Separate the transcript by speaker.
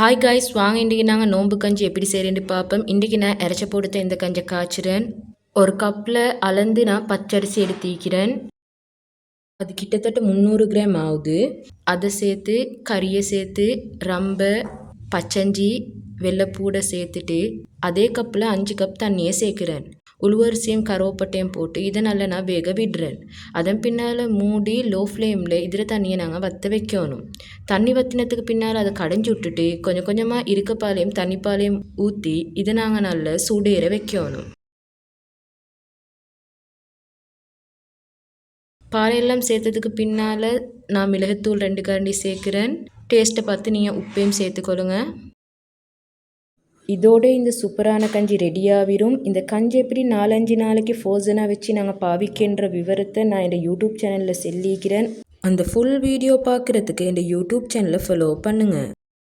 Speaker 1: Hi guys வாங்க இன்றைக்கி நாங்கள் நோம்பு கஞ்சி எப்படி செய்கிறேன்னு பார்ப்போம். இன்றைக்கி நான் இறச்ச போடுத்த இந்த கஞ்சை காய்ச்சிறேன். ஒரு கப்பில் அளந்து நான் பச்சரிசி எடுத்திக்கிறேன் அது கிட்டத்தட்ட முந்நூறு கிராம் ஆகுது. அதை சேர்த்து கறியை சேர்த்து ரம்பை பச்சஞ்சி வெள்ளைப்பூடை சேர்த்துட்டு அதே கப்பில் அஞ்சு கப் தண்ணியை சேர்க்குறேன். உளுவரிசியும் கருவேப்பட்டையும் போட்டு இதை நல்லா நான் வேக விடுறேன். அதன் பின்னால் மூடி லோ ஃப்ளேமில் இதில் தண்ணியை நாங்கள் வற்ற வைக்கணும். தண்ணி வற்றினத்துக்கு பின்னால் அதை கடைஞ்சி விட்டுட்டு கொஞ்சம் கொஞ்சமாக இருக்கப்பாலையும் தண்ணிப்பாலையும் ஊற்றி இதை நாங்கள் நல்லா சூடேற வைக்கணும். பாலையெல்லாம் சேர்த்ததுக்கு பின்னால் நான் மிளகுத்தூள் ரெண்டு கரண்டி சேர்க்குறேன். டேஸ்ட்டை பார்த்து நீங்கள் உப்பையும் சேர்த்துக்கொள்ளுங்க. இதோட இந்த சூப்பரான கஞ்சி ரெடியாகிரும் இந்த கஞ்சி எப்படி நாலஞ்சு நாளைக்கு ஃப்ரோசனாக வச்சு நாங்கள் பாவிக்கின்ற விவரத்தை நான் இந்த யூடியூப் சேனலில் சொல்லிக்கிறேன். அந்த ஃபுல் வீடியோ பார்க்குறதுக்கு இந்த யூடியூப் சேனலை ஃபாலோ பண்ணுங்கள்